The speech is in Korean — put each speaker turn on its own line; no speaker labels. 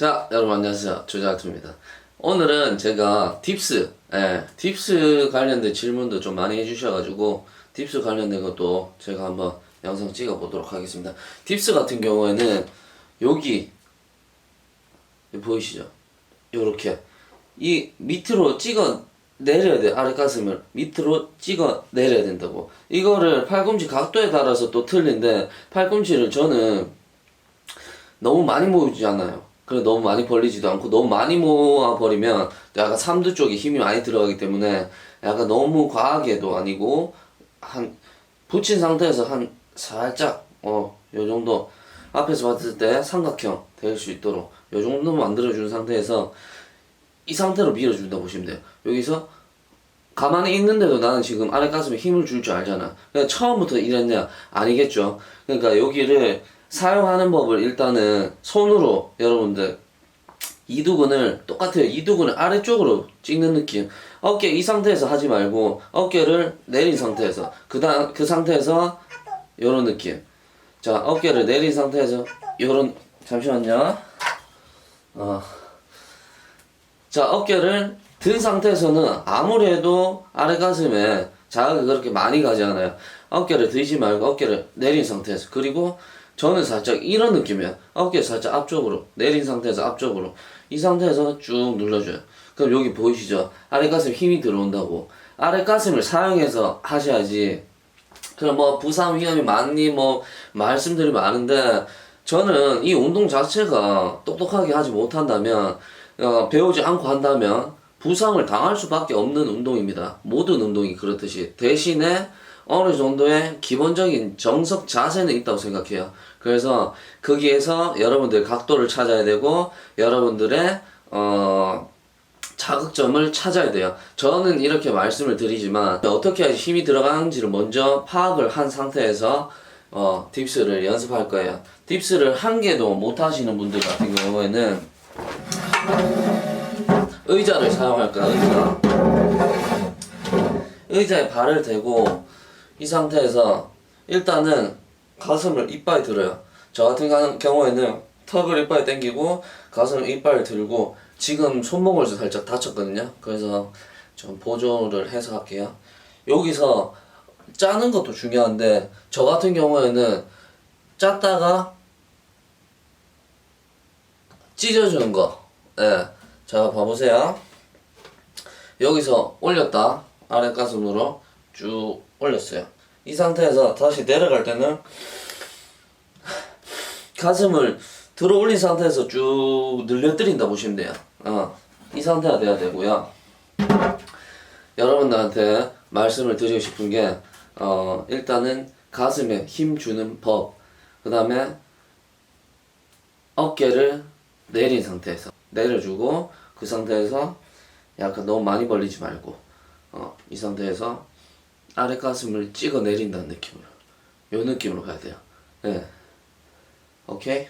자, 여러분 안녕하세요. 조자투입니다. 오늘은 제가 팁스, 예, 팁스 관련된 질문도 좀 많이 해주셔가지고 팁스 관련된 것도 제가 한번 영상 찍어 보도록 하겠습니다. 팁스 같은 경우에는 여기 보이시죠? 요렇게 이 밑으로 찍어 내려야 돼 아래 가슴을 밑으로 찍어 내려야 된다고 이거를 팔꿈치 각도에 따라서 또 틀린데 팔꿈치를 저는 너무 많이 모이지 않아요. 그래 너무 많이 벌리지도 않고 너무 많이 모아 버리면 약간 삼두 쪽에 힘이 많이 들어가기 때문에 약간 너무 과하게도 아니고 한 붙인 상태에서 한 살짝 어 요 정도 앞에서 봤을 때 삼각형 될 수 있도록 요 정도 만들어 준 상태에서 이 상태로 밀어준다 보시면 돼요. 여기서 가만히 있는데도 나는 지금 아래 가슴에 힘을 줄 줄 알잖아. 그러니까 처음부터 이랬냐? 아니겠죠. 그러니까 여기를 사용하는 법을 일단은 손으로 여러분들 이두근을 똑같아요. 이두근을 아래쪽으로 찍는 느낌. 어깨 이 상태에서 하지 말고 어깨를 내린 상태에서 그다음 그 상태에서 요런 느낌. 자 어깨를 내린 상태에서 요런 잠시만요. 어. 자, 어깨를 든 상태에서는 아무래도 아래 가슴에 자극이 그렇게 많이 가지 않아요. 어깨를 들지 말고 어깨를 내린 상태에서. 그리고 저는 살짝 이런 느낌이에요. 어깨 살짝 앞쪽으로, 내린 상태에서 앞쪽으로. 이 상태에서 쭉 눌러줘요. 그럼 여기 보이시죠? 아래 가슴 힘이 들어온다고. 아래 가슴을 사용해서 하셔야지. 그럼 뭐 부상 위험이 많니 뭐 말씀들이 많은데 저는 이 운동 자체가 똑똑하게 하지 못한다면 어, 배우지 않고 한다면 부상을 당할 수밖에 없는 운동입니다. 모든 운동이 그렇듯이 대신에 어느 정도의 기본적인 정석 자세는 있다고 생각해요. 그래서 거기에서 여러분들 각도를 찾아야 되고 여러분들의 어 자극점을 찾아야 돼요. 저는 이렇게 말씀을 드리지만 어떻게 힘이 들어가는지를 먼저 파악을 한 상태에서 어, 딥스를 연습할 거예요. 딥스를 한 개도 못 하시는 분들 같은 경우에는 의자를 사용할 거야, 의자. 의자에 발을 대고 이 상태에서 일단은 가슴을 이빨 들어요. 저 같은 가- 경우에는 턱을 이빨 당기고 가슴 이빨 들고 지금 손목을 살짝 다쳤거든요. 그래서 좀 보조를 해서 할게요. 여기서 짜는 것도 중요한데 저 같은 경우에는 짰다가 찢어주는 거. 예. 자, 봐보세요. 여기서 올렸다. 아래 가슴으로 쭉 올렸어요. 이 상태에서 다시 내려갈 때는 가슴을 들어 올린 상태에서 쭉 늘려뜨린다 보시면 돼요. 어. 이 상태가 돼야 되고요. 여러분들한테 말씀을 드리고 싶은 게, 어, 일단은 가슴에 힘 주는 법, 그 다음에 어깨를 내린 상태에서 내려주고, 그 상태에서 약간 너무 많이 벌리지 말고, 어, 이 상태에서 아래 가슴을 찍어 내린다는 느낌으로, 요 느낌으로 가야 돼요. 네. 오케이?